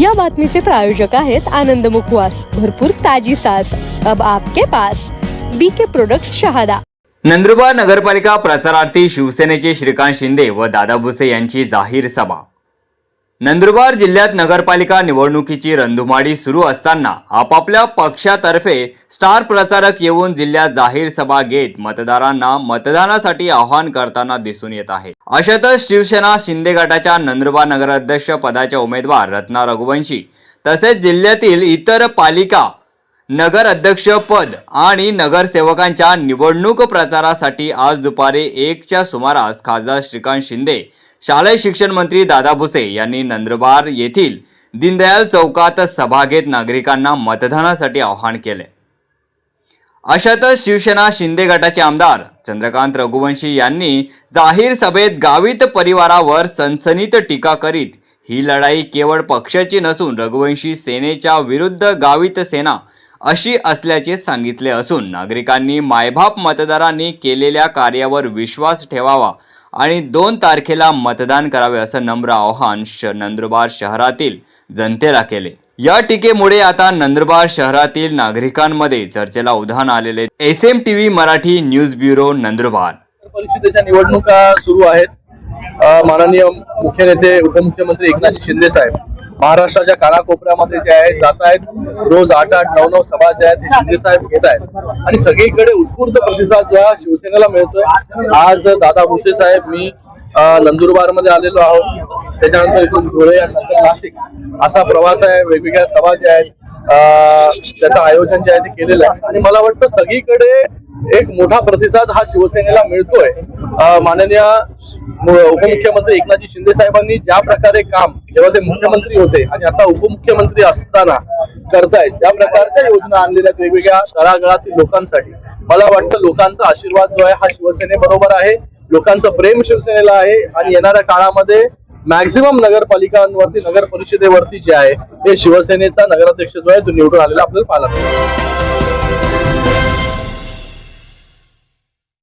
या बातमीचे प्रायोजक आहेत आनंद मुखवास. भरपूर ताजी सास अब आपके pass. BK product Shahada. Nandurbar नगरपालिका प्रचारार्थी शिवसेनेचे श्रीकांत शिंदे व दादा भुसे यांची जाहीर सभा. नंदुरबार जिल्ह्यात नगरपालिका निवडणुकीची रंधुमाडी सुरू असताना आपापल्या पक्षातर्फे स्टार प्रचारक येऊन जिल्ह्यात जाहीर सभा घेत मतदारांना मतदानासाठी आवाहन करताना दिसून येत आहे. अशातच शिवसेना शिंदे गटाच्या नंदुरबार नगराध्यक्ष पदाच्या उमेदवार रत्ना रघुवंशी तसेच जिल्ह्यातील इतर पालिका नगर अध्यक्ष पद आणि नगरसेवकांच्या निवडणूक प्रचारासाठी आज दुपारी एकच्या सुमारास खासदार श्रीकांत शिंदे शालेय शिक्षण मंत्री दादा भुसे यांनी नंदुरबार येथील दीनदयाल चौकात सभा घेत नागरिकांना मतदानासाठी आवाहन केले. अशातच शिवसेना शिंदे गटाचे आमदार चंद्रकांत रघुवंशी यांनी जाहीर सभेत गावित परिवारावर सनसनीत टीका करीत ही लढाई केवळ पक्षाची नसून रघुवंशी सेनेच्या विरुद्ध गावित सेना अशी असल्याचे सांगितले असून नागरिकांनी मायबाप मतदारांनी केलेल्या कार्यावर विश्वास ठेवावा आणि दोन तारखेला मतदान करावे असं नम्र आवाहन श नंदुरबार शहरातील जनतेला केले. या टीकेमुळे आता नंदुरबार शहरातील नागरिकांमध्ये चर्चेला उधाण आलेले S M T V Marathi news bureau Nandurbar. परिषदेच्या निवडणुका सुरू आहेत. माननीय मुख्य नेते उपमुख्यमंत्री एकनाथ शिंदे साहेब. महाराष्ट्राच्या कानाकोपऱ्यामध्ये जे आहेत जात आहेत रोज आठ आठ नऊ नऊ सभा ज्या आहेत शिंदे साहेब घेत आहेत. आणि सगळीकडे उत्स्फूर्त प्रतिसाद ज्या शिवसेनेला मिळतोय आज दादा भुसे साहेब मी नंदुरबारमध्ये आलेलो आहोत. त्याच्यानंतर इथून धुळे नंतर नाशिक. असा प्रवास आहे वेगवेगळ्या सभा ज्या आहेत त्याचं आयोजन जे आहे ते केलेलं आहे. आणि मला वाटतं सगळीकडे एक मोठा प्रतिसाद हा शिवसेनेला मिळतोय. माननीय उपमुख्यमंत्री एकनाथजी शिंदे साहेबांनी ज्या प्रकारे काम जेव्हा ते मुख्यमंत्री होते आणि आता उपमुख्यमंत्री असताना करतायत ज्या प्रकारच्या योजना आणलेल्या वेगवेगळ्या तळागाळातील लोकांसाठी मला वाटतं लोकांचा आशीर्वाद जो आहे हा शिवसेनेबरोबर आहे लोकांचं प्रेम शिवसेनेला आहे आणि येणाऱ्या काळामध्ये मॅक्झिमम नगरपालिकांवरती नगर परिषदेवरती जे आहे हे शिवसेनेचा नगराध्यक्ष जो आहे तो निवडून आलेला आपल्याला पाहायला